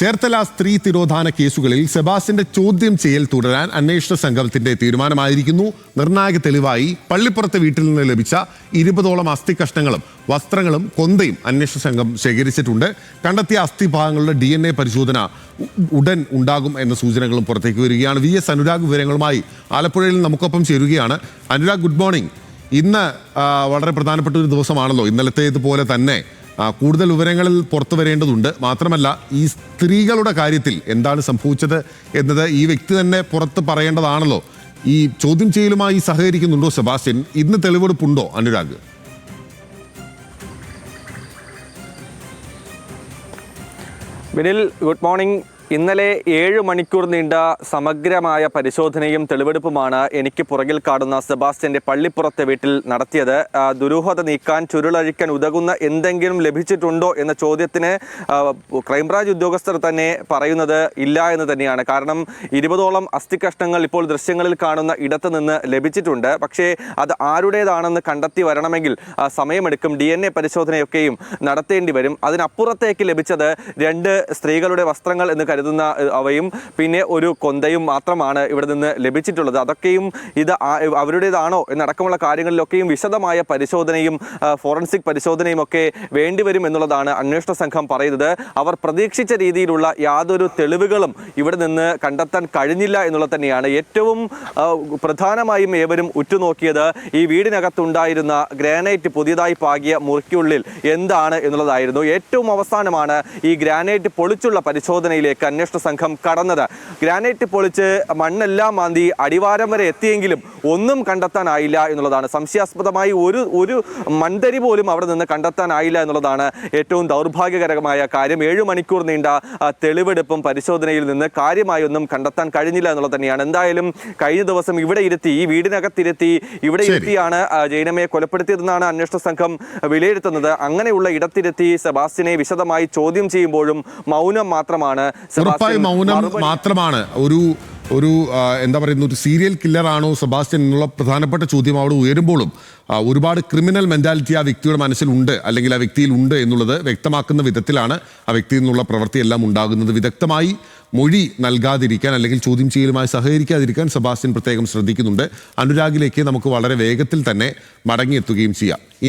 ചേർത്തല സ്ത്രീ തിരോധാന കേസുകളിൽ സെബാസിന്റെ ചോദ്യം ചെയ്യൽ തുടരാൻ അന്വേഷണ സംഘത്തിന്റെ തീരുമാനമായിരിക്കുന്നു. നിർണായക തെളിവായി പള്ളിപ്പുറത്തെ വീട്ടിൽ നിന്ന് ലഭിച്ച ഇരുപതോളം അസ്ഥി കഷ്ണങ്ങളും വസ്ത്രങ്ങളും കൊന്തയും അന്വേഷണ സംഘം ശേഖരിച്ചിട്ടുണ്ട്. കണ്ടെത്തിയ അസ്ഥിഭാഗങ്ങളുടെ ഡി എൻ എ പരിശോധന ഉടൻ ഉണ്ടാകും എന്ന സൂചനകളും പുറത്തേക്ക് വരികയാണ്. വി എസ് അനുരാഗ് വിവരങ്ങളുമായി ആലപ്പുഴയിൽ നമുക്കൊപ്പം ചേരുകയാണ്. Anurag good morning. ഇന്ന് വളരെ പ്രധാനപ്പെട്ട ഒരു ദിവസമാണല്ലോ. ഇന്നലത്തേതുപോലെ തന്നെ ആ, കൂടുതൽ വിവരങ്ങളിൽ പുറത്തു വരേണ്ടതുണ്ട്. മാത്രമല്ല ഈ സ്ത്രീകളുടെ കാര്യത്തിൽ എന്താണ് സംഭവിച്ചത് എന്നത് ഈ വ്യക്തി തന്നെ പുറത്ത് പറയേണ്ടതാണല്ലോ. ഈ ചോദ്യം ചെയ്യലുമായി സഹകരിക്കുന്നുണ്ടോ സെബാസ്റ്റ്യൻ? ഇന്ന് തെളിവെടുപ്പുണ്ടോ അനുരാഗ്? Vinil good morning. ഇന്നലെ ഏഴ് മണിക്കൂർ നീണ്ട സമഗ്രമായ പരിശോധനയും തെളിവെടുപ്പുമാണ് എനിക്ക് പുറകിൽ കാണുന്ന സെബാസ്റ്റ്യന്റെ പള്ളിപ്പുറത്തെ വീട്ടിൽ നടത്തിയത്. ദുരൂഹത നീക്കാൻ ചുരുളഴിക്കാൻ ഉതകുന്ന എന്തെങ്കിലും ലഭിച്ചിട്ടുണ്ടോ എന്ന ചോദ്യത്തിന് ക്രൈംബ്രാഞ്ച് ഉദ്യോഗസ്ഥർ തന്നെ പറയുന്നത് ഇല്ല എന്ന് തന്നെയാണ്. കാരണം ഇരുപതോളം അസ്ഥികഷ്ണങ്ങൾ ഇപ്പോൾ ദൃശ്യങ്ങളിൽ കാണുന്ന ഇടത്ത് നിന്ന് ലഭിച്ചിട്ടുണ്ട്. പക്ഷേ അത് ആരുടേതാണെന്ന് കണ്ടെത്തി വരണമെങ്കിൽ സമയമെടുക്കും. ഡി എൻ എ പരിശോധനയൊക്കെയും നടത്തേണ്ടി വരും. അതിനപ്പുറത്തേക്ക് ലഭിച്ചത് രണ്ട് സ്ത്രീകളുടെ വസ്ത്രങ്ങൾ എന്ന് കരുതുന്ന അവയും പിന്നെ ഒരു കൊന്തയും മാത്രമാണ് ഇവിടെ നിന്ന് ലഭിച്ചിട്ടുള്ളത്. അതൊക്കെയും ഇത് അവരുടേതാണോ എന്നടക്കമുള്ള കാര്യങ്ങളിലൊക്കെയും വിശദമായ പരിശോധനയും ഫോറൻസിക് പരിശോധനയും ഒക്കെ വേണ്ടിവരും എന്നുള്ളതാണ് അന്വേഷണ സംഘം പറയുന്നത്. അവർ പ്രതീക്ഷിച്ച രീതിയിലുള്ള യാതൊരു തെളിവുകളും ഇവിടെ നിന്ന് കണ്ടെത്താൻ കഴിഞ്ഞില്ല എന്നുള്ളത് തന്നെയാണ്. ഏറ്റവും പ്രധാനമായും ഏവരും ഉറ്റുനോക്കിയത് ഈ വീടിനകത്തുണ്ടായിരുന്ന ഗ്രാനൈറ്റ് പുതിയതായി പാകിയ മുറിക്കുള്ളിൽ എന്താണ് എന്നുള്ളതായിരുന്നു. ഏറ്റവും അവസാനമാണ് ഈ ഗ്രാനൈറ്റ് പൊളിച്ചുള്ള പരിശോധനയിലേക്ക് അന്വേഷണ സംഘം കടന്നത്. ഗ്രാനൈറ്റ് പൊളിച്ച് മണ്ണെല്ലാം മാന്തി അടിവാരം വരെ എത്തിയെങ്കിലും ഒന്നും കണ്ടെത്താനായില്ല എന്നുള്ളതാണ്. സംശയാസ്പദമായി ഒരു ഒരു മൺതരി പോലും അവിടെ നിന്ന് കണ്ടെത്താനായില്ല എന്നുള്ളതാണ് ഏറ്റവും ദൗർഭാഗ്യകരമായ കാര്യം. ഏഴു മണിക്കൂർ നീണ്ട തെളിവെടുപ്പും പരിശോധനയിൽ നിന്ന് കാര്യമായി ഒന്നും കണ്ടെത്താൻ കഴിഞ്ഞില്ല എന്നുള്ളത് തന്നെയാണ്. എന്തായാലും കഴിഞ്ഞ ദിവസം ഇവിടെ ഇരുത്തി ഈ വീടിനകത്തിരുത്തി ഇവിടെ. ഇരുത്തിയാണ് ജൈനമയെ ജൈനമ്മയെ കൊലപ്പെടുത്തിയതെന്നാണ് അന്വേഷണ സംഘം വിലയിരുത്തുന്നത്. അങ്ങനെയുള്ള ഇടത്തിരുത്തി സെബാസ്റ്റിനെ വിശദമായി ചോദ്യം ചെയ്യുമ്പോഴും മൗനം മാത്രമാണ് ഉറപ്പായും മൗനം മാത്രമാണ്. ഒരു ഒരു എന്താ പറയുന്ന ഒരു സീരിയൽ കില്ലറാണോ സെബാസ്റ്റ്യൻ എന്നുള്ള പ്രധാനപ്പെട്ട ചോദ്യം അവിടെ ഉയരുമ്പോഴും ഒരുപാട് ക്രിമിനൽ മെന്റാലിറ്റി ആ വ്യക്തിയുടെ മനസ്സിലുണ്ട് അല്ലെങ്കിൽ ആ വ്യക്തിയിൽ ഉണ്ട് എന്നുള്ളത് വ്യക്തമാക്കുന്ന വിധത്തിലാണ് ആ വ്യക്തിയിൽ നിന്നുള്ള പ്രവൃത്തിയെല്ലാം ഉണ്ടാകുന്നത്. വിദഗ്ധമായി മൊഴി നൽകാതിരിക്കാൻ അല്ലെങ്കിൽ ചോദ്യം ചെയ്യലുമായി സഹകരിക്കാതിരിക്കാൻ സെബാസ്റ്റ്യൻ പ്രത്യേകം ശ്രദ്ധിക്കുന്നുണ്ട്. അനുരാഗിലേക്ക് നമുക്ക് വളരെ വേഗത്തിൽ തന്നെ മടങ്ങിയെത്തുകയും ചെയ്യാം.